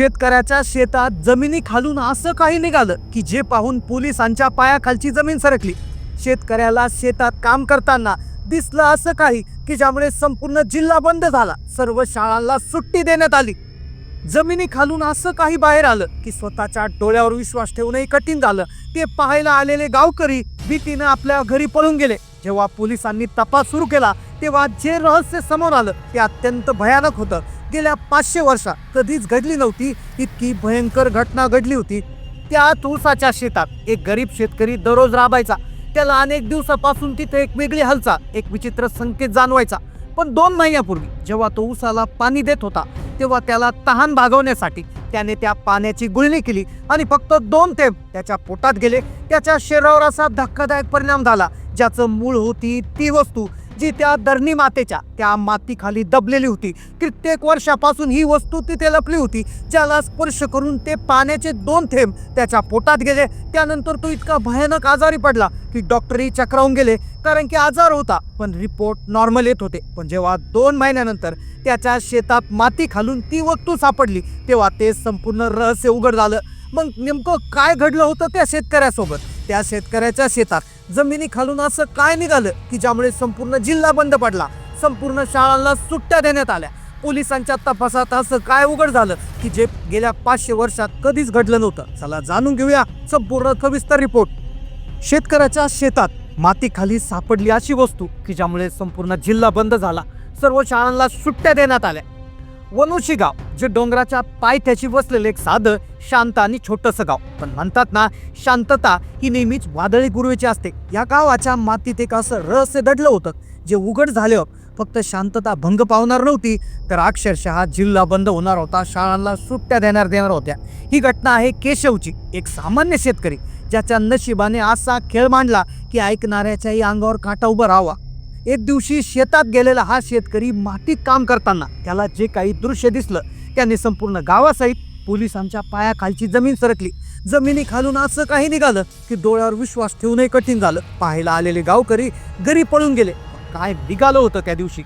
शेतकऱ्याच्या शेतात जमिनी खालून असं काही निघालं की जे पाहून पोलिसांच्या पायाखालची जमीन सरकली. शेतकऱ्याला शेतात काम करताना दिसलं असं काही की ज्यामुळे संपूर्ण जिल्हा बंद झाला. सर्व शाळांना सुट्टी देण्यात आली. जमिनी खालून असं काही बाहेर आलं की स्वतःच्या डोळ्यावर विश्वास ठेवणंही कठीण झालं. ते पाहायला आलेले गावकरी भीतीनं आपल्या घरी पळून गेले. जेव्हा पोलिसांनी तपास सुरू केला तेव्हा जे रहस्य समोर आलं ते अत्यंत भयानक होतं. गेल्या पाचशे वर्षात कधीच घडली नव्हती. इतकी भयंकर घटना घडली होती. त्या तुळसाच्या शेतात एक गरीब शेतकरी दररोज राबायचा. त्याला अनेक दिवसापासून तिथे एक वेगळी हालचाल एक विचित्र संकेत जाणवायचा. पण दोन महिन्यापूर्वी जेव्हा तो ऊसाला पाणी देत होता तेव्हा त्याला तहान भागवण्यासाठी त्याने त्या पाण्याची गुळणी केली आणि फक्त दोन थेंब त्याच्या पोटात गेले. त्याच्या शरीरावर असा धक्कादायक परिणाम झाला ज्याचं मूळ होती ती वस्तू. जी त्या धरणी मातेच्या त्या मातीखाली दबलेली होती. कित्येक वर्षापासून ही वस्तू तिथे लपली होती. ज्याला स्पर्श करून ते पाण्याचे दोन थेंब त्याच्या पोटात गेले. त्यानंतर तो इतका भयानक आजारी पडला की डॉक्टरही चक्रावून गेले. कारण की आजार होता पण रिपोर्ट नॉर्मल येत होते. पण जेव्हा दोन महिन्यानंतर त्याच्या शेतात माती खालून ती वस्तू सापडली तेव्हा ते संपूर्ण रहस्य उघड झालं. मग नेमकं काय घडलं होतं त्या शेतकऱ्यासोबत? त्या शेतकऱ्याच्या शेतात जमिनी खालून असं काय निघालं की ज्यामुळे संपूर्ण जिल्हा बंद पडला? संपूर्ण शाळांना सुट्ट्या देण्यात आल्या. पोलिसांच्या तपासात असं काय उघड झालं की जे गेल्या पाचशे वर्षात कधीच घडलं नव्हतं? चला जाणून घेऊया संपूर्ण सविस्तर रिपोर्ट. शेतकऱ्याच्या शेतात मातीखाली सापडली अशी वस्तू की ज्यामुळे संपूर्ण जिल्हा बंद झाला. सर्व शाळांना सुट्ट्या देण्यात आल्या. वनुशी गाव जे डोंगराच्या पायथ्याशी वसलेले एक साधं शांत आणि छोटंसं गाव. पण म्हणतात ना शांतता ही नेहमीच वादळी गुरुवेची असते. या गावाच्या मातीत एक असं रहस्य दडलं होतं जे उघड झाल्यावर फक्त शांतता भंग पावणार नव्हती तर अक्षरशः जिल्हा बंद होणार होता शाळांना सुट्ट्या देणार देणार होत्या. ही घटना आहे केशवची एक सामान्य शेतकरी ज्याच्या नशिबाने असा खेळ मांडला की ऐकणाऱ्याच्याही अंगावर काटा उभं राहावा. एक दिवशी शेतात गेलेला हा शेतकरी मातीत काम करताना त्याला जे काही दृश्य दिसलं त्याने संपूर्ण गावासहित पोलिसांच्या पायाखालची जमीन सरकली. जमिनी खालून असं काही निघालं की डोळ्यावर विश्वास ठेवूनही कठीण झालं. पाहायला आलेले गावकरी घरी पळून गेले. काय निघालं होतं त्या दिवशी?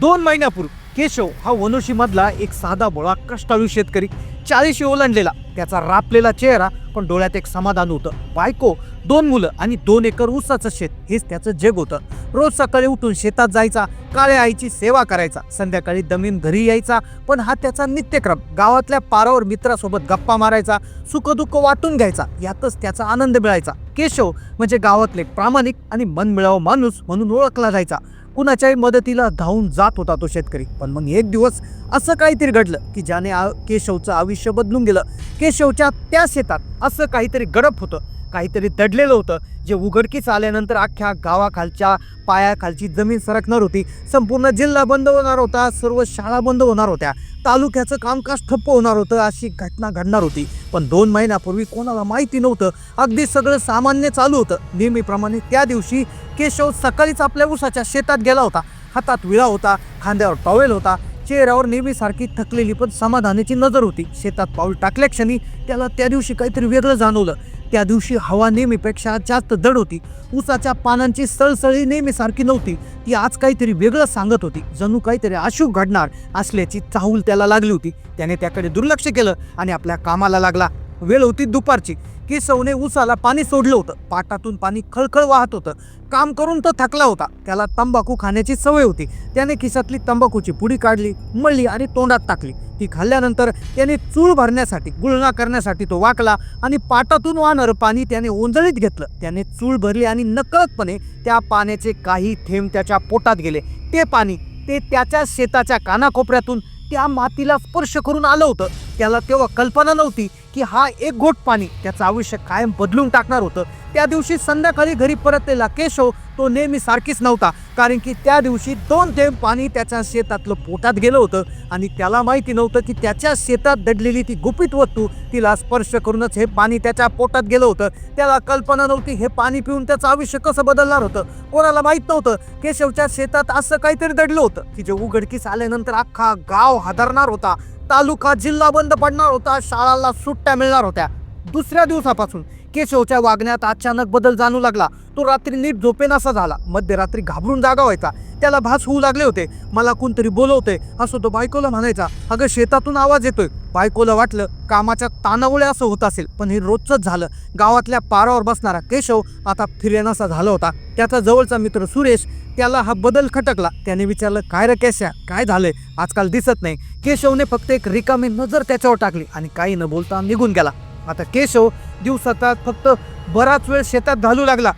दोन महिन्यापूर्वी केशव हा वनोशीमधला एक साधा बोळा कष्टाळू शेतकरी. चाळीशी ओलांडलेला. त्याचा रापलेला चेहरा पण डोळ्यात एक समाधान होतं. बायको दोन मुलं आणि दोन एकर ऊसाचं शेत हेच त्याचं जग होतं. रोज सकाळी उठून शेतात जायचा काळ्या आईची सेवा करायचा संध्याकाळी दमीन घरी यायचा पण हा त्याचा नित्यक्रम. गावातल्या पारावर मित्रासोबत गप्पा मारायचा सुखदुःख वाटून घ्यायचा यातच त्याचा आनंद मिळायचा. केशव म्हणजे गावातले प्रामाणिक आणि मनमिळाव माणूस म्हणून ओळखला जायचा. कुणाच्याही मदतीला धावून जात होता तो शेतकरी. पण मग एक दिवस असं काहीतरी घडलं की ज्याने आ- केशवचं आयुष्य बदलून गेलं. केशवच्या त्या शेतात असं काहीतरी गडप होतं. काहीतरी दडलेलं होतं. जे उघडकीस आल्यानंतर अख्ख्या गावाखालच्या पायाखालची जमीन सरकणार होती. संपूर्ण जिल्हा बंद होणार होता. सर्व शाळा बंद होणार होत्या. तालुक्याचं कामकाज ठप्प होणार होतं. अशी घटना घडणार होती. पण दोन महिन्यापूर्वी कोणाला माहिती नव्हतं. अगदी सगळं सामान्य चालू होतं. नेहमीप्रमाणे त्या दिवशी केशव सकाळीच आपल्या उसाच्या शेतात गेला होता. हातात विळा होता. खांद्यावर टॉवेल होता. चेहऱ्यावर नेहमीसारखी थकलेली पण समाधानाची नजर होती. शेतात पाऊल टाकल्या क्षणी त्याला त्या दिवशी काहीतरी वेगळं जाणवलं. त्या दिवशी हवा नेहमीपेक्षा जास्त दड होती. ऊसाच्या पानांची सळसळी नेहमीसारखी नव्हती. ती आज काहीतरी वेगळं सांगत होती. जणू काहीतरी अशुभ घडणार असल्याची चाहूल त्याला लागली होती. त्याने त्याकडे दुर्लक्ष केलं आणि आपल्या कामाला लागला. वेळ होती दुपारची. केशवने उसाला पाणी सोडलं होतं. पाटातून पाणी खळखळ वाहत होतं. काम करून तो थकला होता. त्याला तंबाखू खाण्याची सवय होती. त्याने खिशातली तंबाखूची पुडी काढली मळली आणि तोंडात टाकली. ती खाल्ल्यानंतर त्याने चूळ भरण्यासाठी गुळणा करण्यासाठी तो वाकला आणि पाटातून वाहणारं पाणी त्याने ओंजळीत घेतलं. त्याने चूळ भरली आणि नकळतपणे त्या पाण्याचे काही थेंब त्याच्या पोटात गेले. ते पाणी ते त्याच्या शेताच्या कानाकोपऱ्यातून त्या मातीला स्पर्श करून आलं होतं. त्याला तेव्हा कल्पना नव्हती की हा एक घोट पाणी त्याचं आयुष्य कायम बदलून टाकणार होतं. त्या दिवशी संध्याकाळी घरी परतलेला केशव तो नेहमी सारखीच नव्हता कारण की त्या दिवशी दोन थेंब पाणी त्याच्या शेतातलं पोटात गेलं होतं आणि त्याला माहिती नव्हतं की त्याच्या शेतात दडलेली ती गुपित वस्तू तिला स्पर्श करूनच हे पाणी त्याच्या पोटात गेलं होतं. त्याला कल्पना नव्हती हे पाणी पिऊन त्याचं आयुष्य कसं बदलणार होतं. कोणाला माहीत नव्हतं केशवच्या शेतात असं काहीतरी दडलं होतं की जे उघडकीस आल्यानंतर अख्खा गाव हादरणार होता. तालुका जिल्हा बंद पडणार होता शाळांना सुट्ट्या मिळणार होत्या. दुसऱ्या दिवसापासून केशवच्या वागण्यात अचानक बदल जाणू लागला. तो रात्री नीट झोपेनासा झाला. मध्यरात्री घाबरून जागा व्हायचा. त्याला भास होऊ लागले होते. मला कोणतरी बोलवते असं तो बायकोला म्हणायचा. अगं शेतातून आवाज येतोय. बायकोला वाटलं कामाच्या तानामुळे असं होत असेल पण हे रोजचंच झालं. गावातल्या पारावर बसणारा केशव आता फिरेनासा झाला होता. त्याचा जवळचा मित्र सुरेश त्याला हा बदल खटकला. त्याने विचारलं काय रे केशा काय झालंय? आजकाल दिसत नाही. केशवने फक्त एक रिकामी नजर त्याच्यावर टाकली आणि काही न बोलता निघून गेला. आता केशव दिवसात फक्त बराच वेळ शेतात घालू लागला.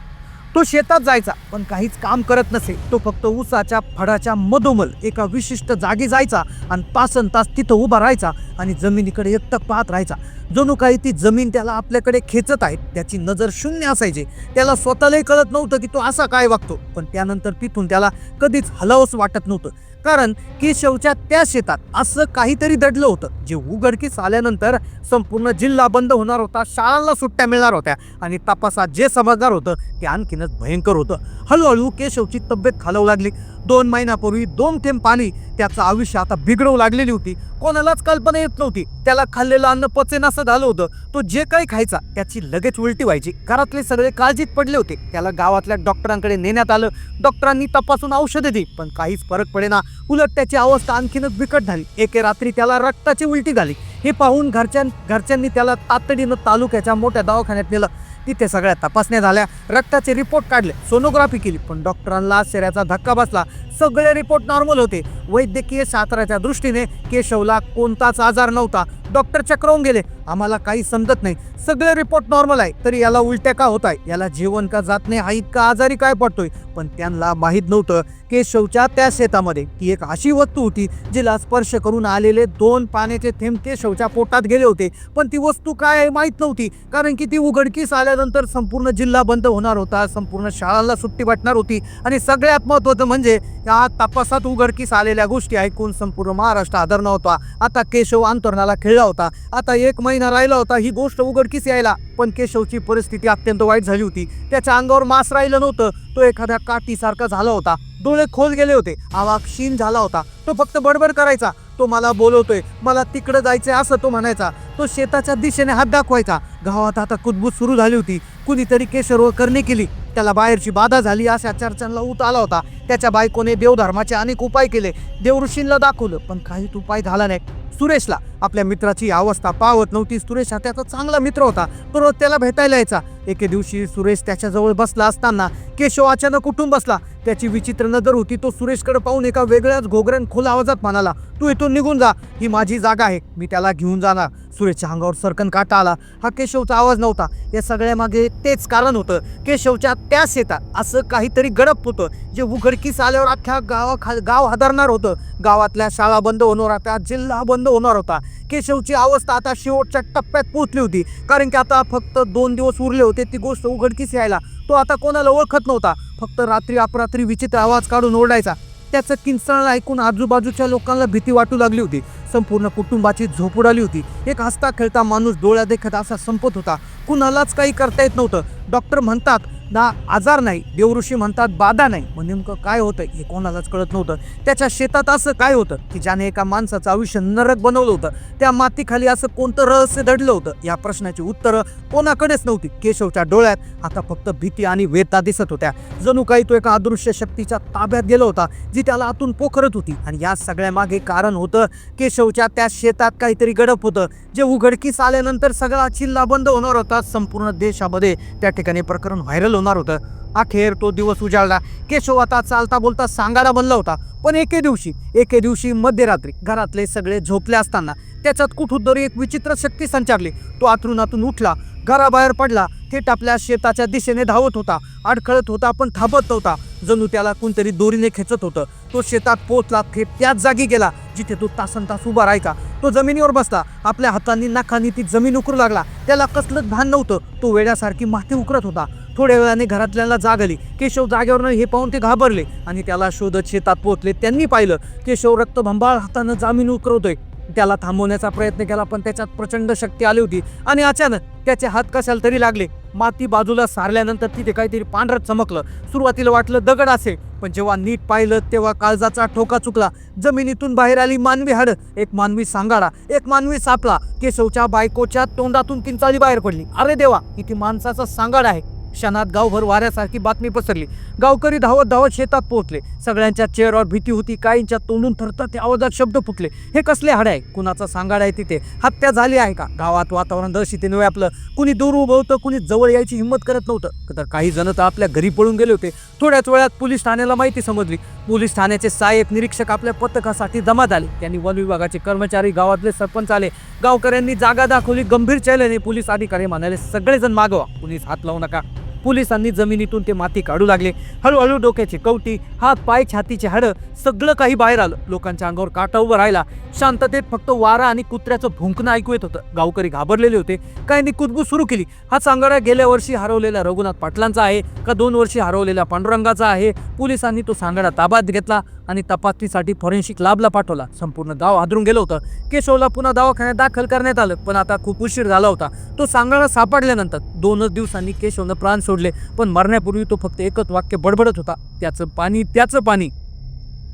तो शेतात जायचा पण काहीच काम करत नसे. तो फक्त ऊसाच्या फडाच्या मधोमल एका विशिष्ट जागी जायचा आणि पासन तास तिथं उभा राहायचा आणि जमिनीकडे एकटक पाहत राहायचा. जणू काही ती जमीन त्याला आपल्याकडे खेचत आहे त्याची नजर शून्य असायची. त्याला स्वतःलाही कळत नव्हतं की तो असा काय वागतो पण त्यानंतर तिथून त्याला कधीच हलावंच वाटत नव्हतं. कारण केशवच्या त्या शेतात असं काहीतरी दडलं होतं. जे उघडकीस आल्यानंतर संपूर्ण जिल्हा बंद होणार होता शाळांना सुट्ट्या मिळणार होत्या आणि तपासात जे समजणार होतं ते आणखीनच भयंकर होतं. हळूहळू केशवची तब्येत खालवू लागली. दोन महिन्यापूर्वी दोन थेंब पाणी त्याचं आयुष्य आता बिघडवू लागलेली होती. कोणालाच कल्पना येत नव्हती. त्याला खाल्लेलं अन्न पचेनासं झालं होतं. तो जे काही खायचा त्याची लगेच उलटी व्हायची. घरातले सगळे काळजीत पडले होते. त्याला गावातल्या डॉक्टरांकडे नेण्यात आलं. डॉक्टरांनी तपासून औषधे दिली पण काहीच फरक पडेना. उलट त्याची अवस्था आणखीनच बिकट झाली. एके रात्री त्याला रक्ताची उलटी झाली. हे पाहून घरच्यां घरच्यांनी त्याला तातडीनं तालुक्याच्या मोठ्या दवाखान्यात नेलं. तिथे सगळ्या तपासण्या झाल्या. रक्ताचे रिपोर्ट काढले. सोनोग्राफी केली. पण डॉक्टरांना आश्चर्याचा धक्का बसला. सगळे रिपोर्ट नॉर्मल होते. वैद्यकीय शास्त्राच्या दृष्टीने केशवला कोणताच आजार नव्हता. डॉक्टर चक्रावून गेले. आम्हाला काही समजत नाही. सगळे रिपोर्ट नॉर्मल आहे. तरी याला उलट्या का होत आहे? याला जीवन का जात नाही? हा इतका आजारी काय पडतोय? पण त्यांना माहीत नव्हतं केशवच्या त्या शेतामध्ये. ती एक अशी वस्तू होती जिला स्पर्श करून आलेले दोन पाण्याचे थेंब केशवच्या पोटात गेले होते. पण ती वस्तू काय आहे माहीत नव्हती. कारण की ती उघडकीस आल्यानंतर संपूर्ण जिल्हा बंद होणार होता. संपूर्ण शाळांना सुट्टी वाटणार होती. आणि सगळ्यात महत्त्वाचं म्हणजे या तपासात उघडकीस आलेल्या गोष्टी ऐकून संपूर्ण महाराष्ट्र आदर होता आता केशव अंतरणाला खेळला होता. आता एक महिना राहिला होता ही गोष्ट उघडकीस यायला. पण केशवची परिस्थिती अत्यंत वाईट झाली होती. त्याच्या अंगावर मास राहिलं नव्हतं. तो एखाद्या काठीसारखा झाला होता. डोळे खोल गेले होते. आवा क्षीण झाला होता. तो फक्त बडबड करायचा. तो मला बोलवतोय. मला तिकडं जायचंय असं तो म्हणायचा. तो शेताच्या दिशेने हात दाखवायचा. गावात आता कुदबूत सुरू झाली होती. कुणीतरी केशर करणे केली. त्याला बाहेरची बाधा झाली अशा चर्चांना उत आला होता. त्याच्या बायकोने देवधर्माचे अनेक उपाय केले. देवऋषींना दाखवलं पण काहीच उपाय झाला नाही. सुरेशला आपल्या मित्राची अवस्था पावत नव्हती. सुरेश हा त्याचा चांगला मित्र होता. तो त्याला भेटायला यायचा. एके दिवशी सुरेश त्याच्याजवळ बसला असताना केशव अचानक उठून बसला. त्याची विचित्र नजर होती. तो सुरेशकडे पाहून एका वेगळ्याच घोगऱ्यान खोल आवाजात म्हणाला तू इथून निघून जा. ही माझी जागा आहे. मी त्याला घेऊन जाणार. सुरेशच्या अंगावर सरकन काटा आला. हा केशवचा आवाज नव्हता. या सगळ्यामागे तेच कारण होतं. केशवच्या त्या शेतात असं काहीतरी गडप होतं. जे उघडकीस आल्यावर अख्ख्या गावा खा गाव हादरणार होतं. गावातल्या शाळा बंद होणार होत्या. जिल्हा बंद होणार होता. केशवची अवस्था आता शेवटच्या टप्प्यात पोहोचली होती. कारण की आता फक्त दोन दिवस उरले होते. ती गोष्ट उघडकीस यायला. तो आता कोणाला ओळखत नव्हता. फक्त रात्री अपरात्री विचित्र आवाज काढून ओरडायचा. त्याचं किंचाळ ऐकून आजूबाजूच्या लोकांना भीती वाटू लागली होती. संपूर्ण कुटुंबाची झोप उडाली होती. एक हसता खेळता माणूस डोळ्या देखत असा संपत होता. कुणालाच काही करता येत नव्हतं. डॉक्टर म्हणतात ना आजार नाही देवऋषी म्हणतात बाधा नाही. मग नेमकं काय होतं हे कोणालाच कळत नव्हतं. त्याच्या शेतात असं काय होतं की ज्याने एका माणसाचं आयुष्य नरक बनवलं होतं त्या मातीखाली असं कोणतं रहस्य दडलं होतं? या प्रश्नाची उत्तरं कोणाकडेच नव्हती. केशवच्या डोळ्यात आता फक्त भीती आणि वेता दिसत होत्या. जणू काही तो एका अदृश्य शक्तीच्या ताब्यात गेला होता जी त्याला आतून पोखरत होती. आणि या सगळ्यामागे कारण होतं केशवच्या त्या शेतात काहीतरी गडप होतं जे उघडकीस आल्यानंतर सगळा चिल्ला बंद होणार होता. संपूर्ण देशामध्ये त्या ठिकाणी प्रकरण व्हायरल होणार होतं. अखेर तो दिवस उजाळला. केशव आता चालता बोलता सांगायला बनला होता. पण एके दिवशी एके दिवशी मध्यरात्री घरातले सगळे झोपले असताना त्याच्यात कुठून तरी एक विचित्र शक्ती संचारली. तो आतून उठला घराबाहेर पडला. थेट आपल्या शेताच्या दिशेने धावत होता. अडखळत होता पण थांबत नव्हता. जणू त्याला कोणतरी दोरीने खेचत होतं. तो शेतात पोचला खेप त्याच जागी गेला जिथे तो तासन तास उभा राहायचा. तो जमिनीवर बसला आपल्या हातांनी नाकांनी ती जमीन उकरू लागला. त्याला कसलंच भान नव्हतं. तो वेड्यासारखी माती उकरत होता. थोड्या वेळाने घरातल्याला जाग आली. केशव जागेवरनं हे पाहून ते घाबरले आणि त्याला शोधत शेतात पोहोचले. त्यांनी पाहिलं केशव रक्तभंबाळ हातानं जमीन उकरवतोय. त्याला थांबवण्याचा प्रयत्न केला पण त्याच्यात प्रचंड शक्ती आली होती आणि अचानक त्याचे हात कशाला तरी लागले. माती बाजूला सारल्यानंतर तिथे काहीतरी पांढरं चमकलं. सुरुवातीला वाटलं दगड असे पण जेव्हा नीट पाहिलं तेव्हा काळजाचा ठोका चुकला. जमिनीतून बाहेर आली मानवी हाडं. एक मानवी सांगाडा एक मानवी सापळा केशवच्या बायकोच्या तोंडातून किंचाळी बाहेर पडली. अरे देवा किती माणसाचा सांगाड आहे. क्षणात गावभर वाऱ्यासारखी बातमी पसरली. गावकरी धावत धावत शेतात पोहोचले. सगळ्यांच्या चेहऱ्यावर भीती होती. काहींच्या तोंडून थरतात ते आवाजात शब्द फुटले. हे कसले हाड आहे कुणाचा सांगाड आहे तिथे? हत्या झाली आहे का? गावात वातावरण दहशतीने व्यापलं. कुणी दूर उभं होतं कुणी जवळ यायची हिंमत करत नव्हतं. तर काही जण तर आपल्या घरी पळून गेले होते. थोड्याच वेळात पोलीस ठाण्याला माहिती समजली. पोलीस ठाण्याचे सहाय्यक निरीक्षक आपल्या पथकासाठी जमा झाले. त्यांनी वन विभागाचे कर्मचारी गावातले सरपंच आले. गावकऱ्यांनी जागा दाखवली. गंभीर चॅलेंज पोलीस अधिकारी म्हणाले सगळेजण मागवा. कुणीच हात लावू नका. पोलिसांनी जमिनीतून ते माती काढू लागले. हळूहळू डोक्याची कवटी हात पाय छातीचे हाडं सगळं काही बाहेर आलं. लोकांच्या अंगावर काटा उभं राहिला. शांततेत फक्त वारा आणि कुत्र्याचं भुंकणं ऐकू येत होतं. गावकरी घाबरलेले होते. काहींनी कुदबूज सुरू केली. हा सांगाडा गेल्या वर्षी हरवलेल्या रघुनाथ पाटलांचा आहे का दोन वर्षी हरवलेल्या पांडुरंगाचा आहे? पोलिसांनी तो सांगाडा ताब्यात घेतला आणि तपासणीसाठी फॉरेन्सिक लाभला पाठवला. संपूर्ण गाव हादरून गेलं होतं. केशवला पुन्हा दवाखान्यात दाखल करण्यात आलं पण आता खूप उशीर झाला होता. तो सांगाडा सापडल्यानंतर दोनच दिवसांनी केशवनं प्राण सोडले पण मरण्यापूर्वी तो फक्त एकच वाक्य बडबडत होता. त्याचं पाणी त्याचं पाणी.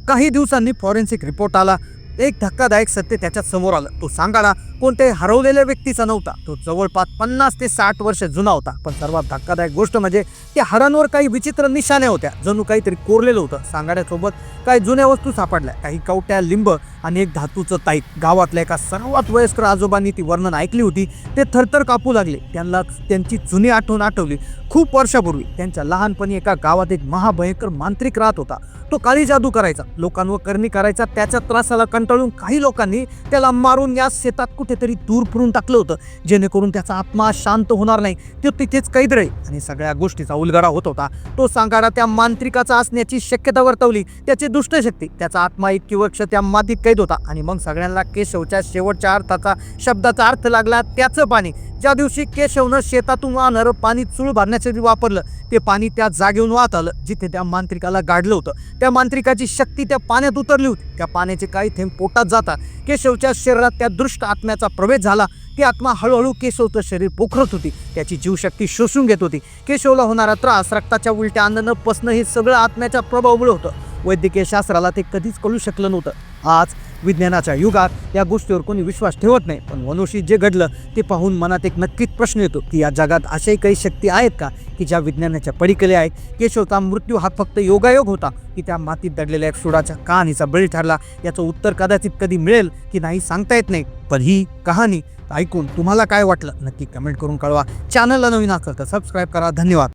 काही दिवसांनी फॉरेन्सिक रिपोर्ट आला. एक धक्कादायक सत्य त्याच्यासमोर आलं. तो सांगाडा कोणत्याही हरवलेल्या व्यक्तीचा नव्हता. तो जवळपास पन्नास ते साठ वर्ष जुना होता. पण सर्वात धक्कादायक गोष्ट म्हणजे त्या हरांवर काही विचित्र निशाण्या होत्या. जणू काहीतरी कोरलेलं होतं. सांगाड्यासोबत काही जुन्या वस्तू सापडल्या. काही कवट्या लिंब आणि एक धातूचं ताईत. गावातल्या एका सर्वात वयस्कर आजोबांनी ती वर्णन ऐकली होती. ते थरथर कापू लागले. त्यांना त्यांची जुनी आठवण आठवली. खूप वर्षापूर्वी त्यांच्या लहानपणी एका गावात एक महाभयंकर मांत्रिक राहत होता. तो काळी जादू करायचा. लोकांवर करणी करायचा. त्याच्या त्रासाला कंटाळून काही लोकांनी त्याला मारून या शेतात कुठेतरी दूर फिरून टाकलं होतं. जेणेकरून त्याचा आत्मा शांत होणार नाही. तो तिथेच कैद राहील. आणि सगळ्या गोष्टीचा उलगडा होत होता. तो सांगाडा त्या मांत्रिकाचा असण्याची शक्यता वर्तवली. त्याची दुष्टशक्ती. त्याचा आत्मा इतकी वर्ष त्या मातीत कैद होता आणि मग सगळ्यांना केशवच्या शेवटच्या अर्थाचा शब्दाचा अर्थ लागला त्याचं पाणी. ज्या दिवशी केशवनं शेतातून वाहणारं पाणी चूळ भरण्यासाठी वापरलं ते पाणी त्या जागेहून वाहत आलं जिथे त्या मांत्रिकाला गाडलं होतं. त्या मांत्रिकाची शक्ती त्या पाण्यात उतरली होती. त्या पाण्याचे काही थेंब पोटात जातात. केशवच्या शरीरात त्या दृष्ट आत्म्याचा प्रवेश झाला. ती आत्मा हळूहळू केशवचं शरीर पोखरत होती. त्याची जीवशक्ती शोषून घेत होती. केशवला होणारा त्रास रक्ताच्या उलट्या अन्नानं पसणं हे सगळं आत्म्याच्या प्रभावामुळे होतं. वैद्यकीय शास्त्राला ते कधीच कळू शकलं नव्हतं. आज विज्ञानाच्या युगात या गोष्टीवर कोणी विश्वास ठेवत नाही. पण वनोशी जे घडलं ते पाहून मनात एक नक्कीच प्रश्न येतो की या जगात अशाही काही शक्ती आहेत का? की ज्या विज्ञानाच्या पडीकले आहेत केशवचा मृत्यू हा फक्त योगायोग होता की त्या मातीत दडलेल्या एक सुडाच्या कहाणीचा बळी ठरला. याचं उत्तर कदाचित कधी मिळेल की नाही सांगता येत नाही. पण ही कहाणी ऐकून तुम्हाला काय वाटलं? नक्की कमेंट करून कळवा. चॅनलला नवीन असेल तर सबस्क्राईब करा. धन्यवाद.